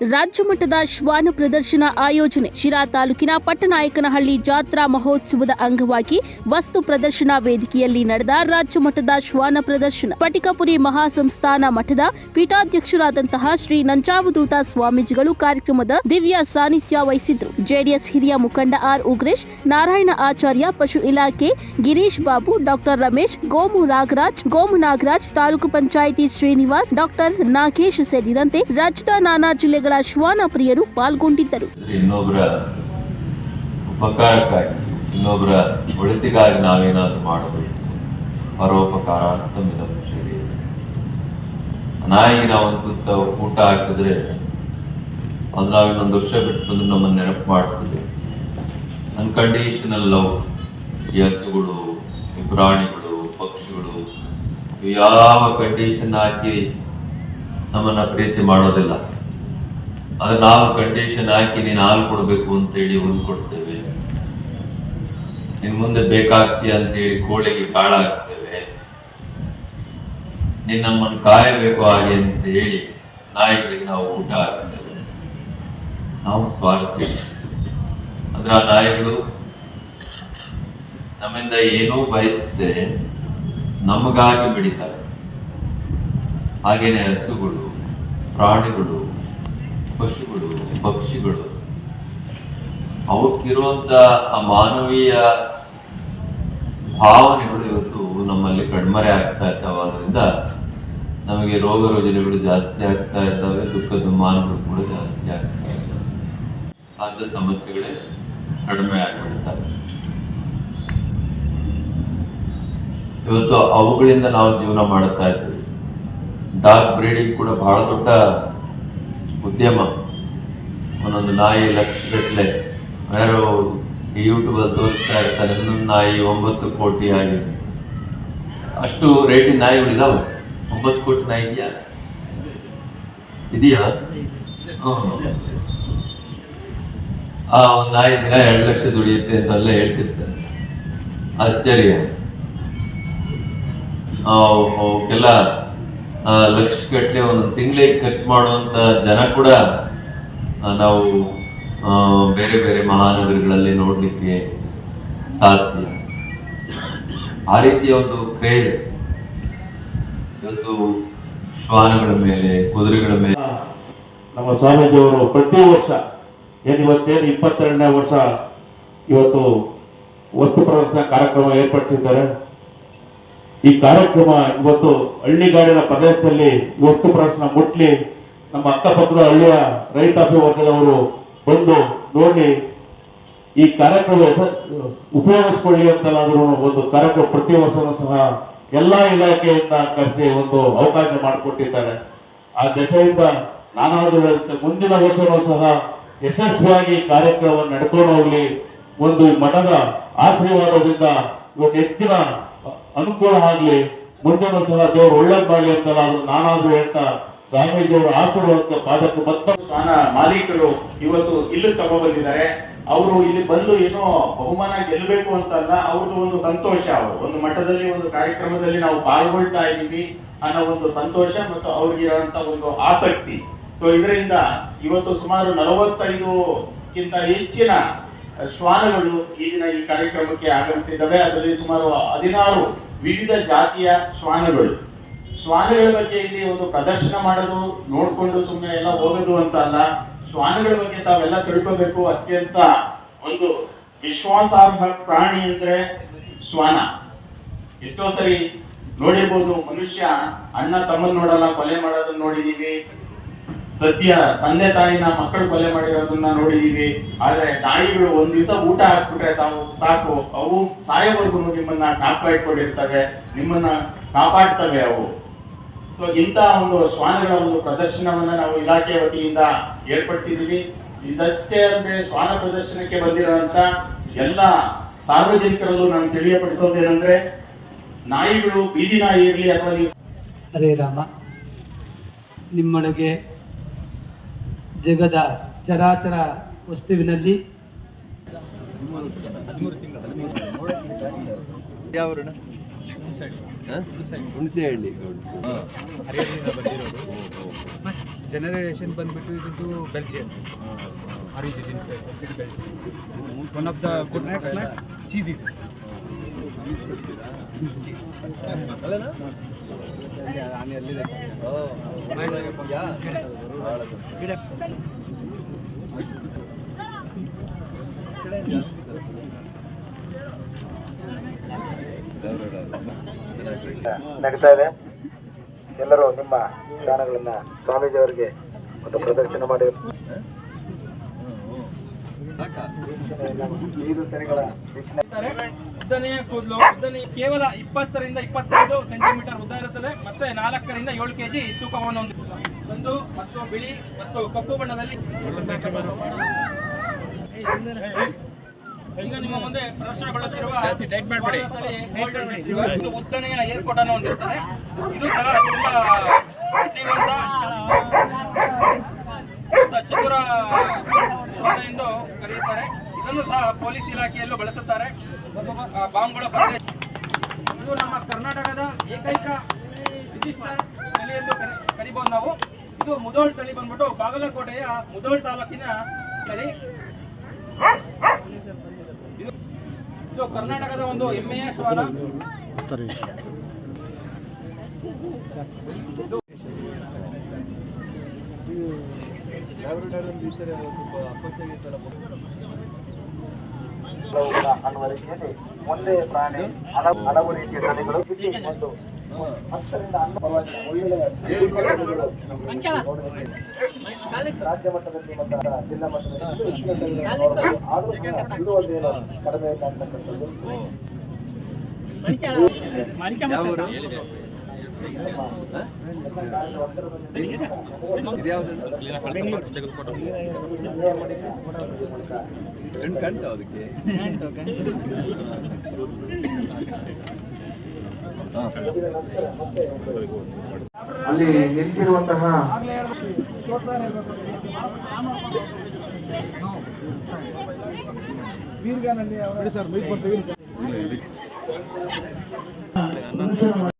ರಾಜ್ಯ ಮಟ್ಟದ ಶ್ವಾನ ಪ್ರದರ್ಶನ ಆಯೋಜನೆ. ಶಿರಾ ತಾಲೂಕಿನ ಪಟ್ಟನಾಯಕನಹಳ್ಳಿ ಜಾತ್ರಾ ಮಹೋತ್ಸವದ ಅಂಗವಾಗಿ ವಸ್ತು ಪ್ರದರ್ಶನ ವೇದಿಕೆಯಲ್ಲಿ ನಡೆದ ರಾಜ್ಯ ಮಟ್ಟದ ಶ್ವಾನ ಪ್ರದರ್ಶನ. ಪಟಿಕಪುರಿ ಮಹಾಸಂಸ್ಥಾನ ಮಠದ ಪೀಠಾಧ್ಯಕ್ಷರಾದಂತಹ ಶ್ರೀ ನಂಜಾವಧೂತ ಸ್ವಾಮೀಜಿಗಳು ಕಾರ್ಯಕ್ರಮದ ದಿವ್ಯ ಸಾನ್ನಿಧ್ಯ ವಹಿಸಿದ್ರು ಜೆಡಿಎಸ್ ಹಿರಿಯ ಮುಖಂಡ ಆರ್ ಉಗ್ರೇಶ್, ನಾರಾಯಣ ಆಚಾರ್ಯ, ಪಶು ಇಲಾಖೆ ಗಿರೀಶ್ ಬಾಬು, ಡಾಕ್ಟರ್ ರಮೇಶ್, ಗೋಮು ನಾಗರಾಜ್ ಗೋಮು ನಾಗರಾಜ್, ತಾಲೂಕು ಪಂಚಾಯಿತಿ ಶ್ರೀನಿವಾಸ್, ಡಾಕ್ಟರ್ ನಾಗೇಶ್ ಸೇರಿದಂತೆ ರಾಜ್ಯದ ನಾನಾ ಜಿಲ್ಲೆಗಳ ಶ್ವಾನ ಪ್ರಿಯರು ಪಾಲ್ಗೊಂಡಿದ್ದರು. ಇನ್ನೊಬ್ಬರ ಉಪಕಾರಕ್ಕಾಗಿ ಇನ್ನೊಬ್ಬರ ಒಳಿತಿಗಾಗಿ ನಾವೇನಾದರೂ ಮಾಡಬೇಕು. ಪರೋಪಕಾರ ಅಂತ ನಾಯಿಗೆ ನಾವು ತುತ್ತ ಊಟ ಹಾಕಿದ್ರೆ ಅದು ನಾವು ಇನ್ನೊಂದು ವರ್ಷ ಬಿಟ್ಟು ಬಂದು ನಮ್ಮನ್ನು ನೆನಪು ಮಾಡ್ತದೆ. ಅನ್ಕಂಡೀಷನಲ್ ಲವ್ ಈ ಹಸುಗಳು ಈ ಪ್ರಾಣಿಗಳು ಪಕ್ಷಿಗಳು ಯಾವ ಕಂಡೀಷನ್ ಹಾಕಿ ನಮ್ಮನ್ನ ಪ್ರೀತಿ ಮಾಡೋದಿಲ್ಲ. ಅದು ನಾವು ಕಂಡೀಷನ್ ಹಾಕಿ ನೀನು ಹಾಲು ಕೊಡಬೇಕು ಅಂತೇಳಿ ಒಂದು ಕೊಡ್ತೇವೆ. ನಿನ್ ಮುಂದೆ ಬೇಕಾಗ್ತೀಯ ಅಂತೇಳಿ ಕೋಳಿಗೆ ಕಾಳಾಗ್ತೇವೆ. ನೀನ್ ನಮ್ಮನ್ನು ಕಾಯಬೇಕು ಹಾಗೆ ಅಂತ ಹೇಳಿ ನಾಯಿಗಳಿಗೆ ನಾವು ಊಟ ಹಾಕ್ತೇವೆ. ನಾವು ಸ್ವಾರ್ಥಿ. ಅಂದ್ರೆ ಆ ನಾಯಿಗಳು ನಮ್ಮಿಂದ ಏನೂ ಬಯಸದೆ ನಮಗಾಗಿ ಬಿಡಿತಾರೆ ಹಾಗೇನೆ ಹಸುಗಳು, ಪ್ರಾಣಿಗಳು ಪಶುಗಳು, ಪಕ್ಷಿಗಳು. ಅವಕ್ಕಿರುವಂತ ಆ ಮಾನವೀಯ ಭಾವನೆಗಳು ಇವತ್ತು ನಮ್ಮಲ್ಲಿ ಕಣ್ಮರೆ ಆಗ್ತಾ ಇದ್ದಾವೆ. ಅದರಿಂದ ನಮಗೆ ರೋಗ ರುಜಿನಗಳು ಜಾಸ್ತಿ ಆಗ್ತಾ ಇದ್ದಾವೆ, ದುಃಖ ದುಮ್ಮಾನಗಳು ಕೂಡ ಜಾಸ್ತಿ ಆಗ್ತಾ ಇದ್ದಾವೆ. ಆದ ಸಮಸ್ಯೆಗಳೇ ಕಡಿಮೆ ಆಗ್ಬಿಡ್ತವೆ. ಇವತ್ತು ಅವುಗಳಿಂದ ನಾವು ಜೀವನ ಮಾಡುತ್ತಾ ಇದ್ದೀವಿ. ಡಾಗ್ ಬ್ರೀಡಿಂಗ್ ಕೂಡ ಬಹಳ ದೊಡ್ಡ ಉದ್ಯಮ. ಒಂದೊಂದು ನಾಯಿ ಲಕ್ಷಗಟ್ಟಲೆ. ಯಾರೋ ಯೂಟ್ಯೂಬ್ ಅಲ್ಲಿ ತೋರಿಸ್ತಾ ಇರ್ತಾರೆ ಒಂದೊಂದು ನಾಯಿ ಒಂಬತ್ತು ಕೋಟಿ ಆಗಿ. ಅಷ್ಟು ರೇಟಿನ ನಾಯಿಗಳಿದಾವೆ. ಒಂಬತ್ತು ಕೋಟಿ ನಾಯಿ ಇದೆಯಾ? ಇದೆಯಾ? ಆ ಒಂದು ನಾಯಿ ದಿನ ಎರಡು ಲಕ್ಷ ದುಡಿಯುತ್ತೆ ಅಂತೆಲ್ಲ ಹೇಳ್ತಿರ್ತಾರೆ. ಆಶ್ಚರ್ಯ. ಕೆಲ ಅವಕ್ಕೆಲ್ಲ ಲಕ್ಷ ಗಟ್ಟಲೆ ಒಂದು ತಿಂಗಳಿಗೆ ಖರ್ಚು ಮಾಡುವಂತ ಜನ ಕೂಡ ನಾವು ಬೇರೆ ಬೇರೆ ಮಹಾನಗರಗಳಲ್ಲಿ ನೋಡ್ಲಿಕ್ಕೆ ಸಾಧ್ಯ. ಆ ರೀತಿಯ ಒಂದು ಕ್ರೇಜ್, ಇವತ್ತು ಶ್ವಾನಗಳ ಮೇಲೆ, ಕುದುರೆಗಳ ಮೇಲೆ. ನಮ್ಮ ಸ್ವಾಮೀಜಿಯವರು ಪ್ರತಿ ವರ್ಷ, ಏನು ಇವತ್ತೇನು ಇಪ್ಪತ್ತೆರಡನೇ ವರ್ಷ, ಇವತ್ತು ವಸ್ತು ಪ್ರದರ್ಶನ ಕಾರ್ಯಕ್ರಮ ಏರ್ಪಡಿಸಿದ್ದಾರೆ. ಈ ಕಾರ್ಯಕ್ರಮ ಇವತ್ತು ಹಳ್ಳಿಗಾಡಿನ ಪ್ರದೇಶದಲ್ಲಿ ವಸ್ತು ಪ್ರಶ್ನ ಮುಟ್ಲಿ, ನಮ್ಮ ಅಕ್ಕಪಕ್ಕದ ಹಳ್ಳಿಯ ರೈತಾಪಿ ವರ್ಗದವರು ಬಂದು ನೋಡಿ, ಈ ಕಾರ್ಯಕ್ರಮ ಉಪಯೋಗಿಸ್ಕೊಳ್ಳಿ ಅಂತಲಾದ್ರೂ ಒಂದು ಕಾರ್ಯಕ್ರಮ ಪ್ರತಿ ವರ್ಷವೂ ಸಹ ಎಲ್ಲಾ ಇಲಾಖೆಯಿಂದ ಕರೆಸಿ ಒಂದು ಅವಕಾಶ ಮಾಡಿಕೊಟ್ಟಿದ್ದಾರೆ. ಆ ದೆಸೆಯಿಂದ ನಾನಾದ್ರೂ ಮುಂದಿನ ವರ್ಷವೂ ಸಹ ಯಶಸ್ವಿಯಾಗಿ ಕಾರ್ಯಕ್ರಮ ನಡ್ಕೊಂಡು ಹೋಗ್ಲಿ. ಒಂದು ಮಠದ ಆಶೀರ್ವಾದದಿಂದ ಇವತ್ತು ಹೆಚ್ಚಿನ ಅನುಕೂಲ ಆಗ್ಲಿ, ಮುಂದಿನ ಸಲ ದೇವರು ಒಳ್ಳೇದ್ ಅಂತ ನಾನಾದ್ರೂ ಹೇಳ್ತಾ ಸ್ವಾಮೀಜಿಯವರು ಆಶೀರ್ವಾದಕ್ಕೆ ಪಾದಕ್ಕೆ ಮತ್ತ ಸ್ಥಾನ ಮಾಲೀಕರು ಇವತ್ತು ಇಲ್ಲಿ ತಗೊಬಂದಿದ್ದಾರೆ ಅವರು ಇಲ್ಲಿ ಬಂದು ಏನೋ ಬಹುಮಾನ ಗೆಲ್ಲಬೇಕು ಅಂತಲ್ಲ, ಅವ್ರದ್ದು ಒಂದು ಸಂತೋಷ ಅವರು. ಒಂದು ಮಠದಲ್ಲಿ, ಒಂದು ಕಾರ್ಯಕ್ರಮದಲ್ಲಿ ನಾವು ಪಾಲ್ಗೊಳ್ತಾ ಇದ್ದೀವಿ ಅನ್ನೋ ಒಂದು ಸಂತೋಷ ಮತ್ತು ಅವ್ರಿಗೆ ಇರುವಂತ ಒಂದು ಆಸಕ್ತಿ. ಸೊ ಇದರಿಂದ ಇವತ್ತು ಸುಮಾರು ನಲವತ್ತೈದು ಕ್ಕಿಂತ ಹೆಚ್ಚಿನ ಶ್ವಾನಗಳು ಈ ದಿನ ಈ ಕಾರ್ಯಕ್ರಮಕ್ಕೆ ಆಗಮಿಸಿದ್ದಾವೆ. ಅದರಲ್ಲಿ ಸುಮಾರು ಹದಿನಾರು ವಿವಿಧ ಜಾತಿಯ ಶ್ವಾನಗಳು. ಶ್ವಾನಗಳ ಬಗ್ಗೆ ಇಲ್ಲಿ ಒಂದು ಪ್ರದರ್ಶನ ಮಾಡೋದು, ನೋಡಿಕೊಂಡು ಸುಮ್ಮನೆ ಎಲ್ಲ ಹೋಗೋದು ಅಂತ ಅಲ್ಲ. ಶ್ವಾನಗಳ ಬಗ್ಗೆ ತಾವೆಲ್ಲ ತಿಳ್ಕೋಬೇಕು. ಅತ್ಯಂತ ಒಂದು ವಿಶ್ವಾಸಾರ್ಹ ಪ್ರಾಣಿ ಅಂದ್ರೆ ಶ್ವಾನ. ಎಷ್ಟೋ ಸರಿ ನೋಡಿರ್ಬೋದು ಮನುಷ್ಯ ಅಣ್ಣ ತಮ್ಮನ್ ನೋಡಲ್ಲ, ಕೊಲೆ ಮಾಡೋದನ್ನ ನೋಡಿದೀವಿ. ಸದ್ಯ ತಂದೆ ತಾಯಿನ ಮಕ್ಕಳು ಕೊಲೆ ಮಾಡಿರೋದನ್ನ ನೋಡಿದೀವಿ. ಆದ್ರೆ ನಾಯಿಗಳು ಒಂದ್ ದಿವಸ ಊಟ ಹಾಕ್ಬಿಟ್ರೆ ಸಾವು, ಸಾಕು. ಅವು ಸಾಯೋವರೆಗೂ ನಿಮ್ಮನ್ನ ಕಾಪಾಡ್ಕೊಂಡಿರ್ತವೆ, ನಿಮ್ಮನ್ನ ಕಾಪಾಡ್ತವೆ ಅವು. ಸೊ ಇಂಥ ಒಂದು ಶ್ವಾನಗಳ ಒಂದು ಪ್ರದರ್ಶನವನ್ನ ನಾವು ಇಲಾಖೆ ವತಿಯಿಂದ ಏರ್ಪಡಿಸಿದೀವಿ. ಇದಷ್ಟೇ ಅಂದ್ರೆ ಶ್ವಾನ ಪ್ರದರ್ಶನಕ್ಕೆ ಬಂದಿರುವಂತ ಎಲ್ಲ ಸಾರ್ವಜನಿಕರಲ್ಲೂ ನಾನು ತಿಳಿಯಪಡಿಸೋದೇನೆಂದ್ರೆ, ನಾಯಿಗಳು ಬೀದಿ ನಾಯಿ ಇರಲಿ ಅಥವಾ ನೀವು ರಾಮ. ನಿಮ್ಮೊಳಗೆ ಜಗದ ಚರಾಚರ ವಸ್ತುವಿನಲ್ಲಿ. ಯಾವರಣ ಹುಣಸೆ ಹಳ್ಳಿ ಜನರೇಷನ್ ಬಂದ್ಬಿಟ್ಟು ಇದು Belgian origin one of the good cheesy sir ನಡೀತಾ ಇದೆ. ಎಲ್ಲರೂ ನಿಮ್ಮ ಗಾನಗಳನ್ನ ಸ್ವಾಮೀಜಿಯವರಿಗೆ ಒಂದು ಪ್ರದರ್ಶನ ಮಾಡಿ. ಉದ್ದನೆಯ ಕೂದಲು ಉದ್ದನೆಯ ಕೇವಲ ಇಪ್ಪತ್ತರಿಂದ ಇಪ್ಪತ್ತೈದು ಸೆಂಟಿಮೀಟರ್ ಉದ್ದ ಇರುತ್ತದೆ. ಮತ್ತೆ ನಾಲ್ಕರಿಂದ ಏಳು ಕೆಜಿ ತೂಕವನ್ನು ಒಂದು ಮತ್ತು ಬಿಳಿ ಮತ್ತು ಕಪ್ಪು ಬಣ್ಣದಲ್ಲಿ. ಈಗ ನಿಮ್ಮ ಮುಂದೆ ಪ್ರದರ್ಶನಗೊಳ್ಳುತ್ತಿರುವ ಇದು ಉದ್ದನೆಯ ಏರ್ಪೋರ್ಟ್ ಅನ್ನು ಹೊಂದಿರುತ್ತದೆ. ಇದು ಸಹ ತುಂಬಾ ಮತ್ತು ಚತುರ ಇದನ್ನು ಸಹ ಪೊಲೀಸ್ ಇಲಾಖೆಯಲ್ಲೂ ಬಳಸುತ್ತಾರೆ. ಬಾಂಬ್ಗಳು ಬಾಂಬ್ಗಳ ಇದು ನಮ್ಮ ಕರ್ನಾಟಕದ ಏಕೈಕ ವಿಶಿಷ್ಟ ತಳಿ ಎಂದು ಕರಿ- ಕರಿಬಹುದು ನಾವು. ಇದು ಮುದೋಳ್ ತಳಿ ಬಂದ್ಬಿಟ್ಟು ಬಾಗಲಕೋಟೆಯ ಮುದೋಳ್ ತಾಲೂಕಿನ ತಳಿ. ಇದು ಕರ್ನಾಟಕದ ಒಂದು ಹೆಮ್ಮೆಯ ಶ್ವಾನ. ಲೌಕ ಒಂದೇ ಪ್ರಾಣಿ ಹಲವು ಹಲವು ರೀತಿಯ ತಳಿಗಳು ಒಳ್ಳೆಯ ರಾಜ್ಯ ಮಟ್ಟದಲ್ಲಿ ಮತ್ತು ಜಿಲ್ಲಾ ಮಟ್ಟದಲ್ಲಿ ಆದರೂ ನೋಡಬಹುದು. ಆದರೂ ಸಹ ನಿಂತಿರುವಂತಹ ಕಾಣ್ತಕ್ಕಂಥದ್ದು ಅಲ್ಲಿ ನಿಂತಿರುವಂತಹ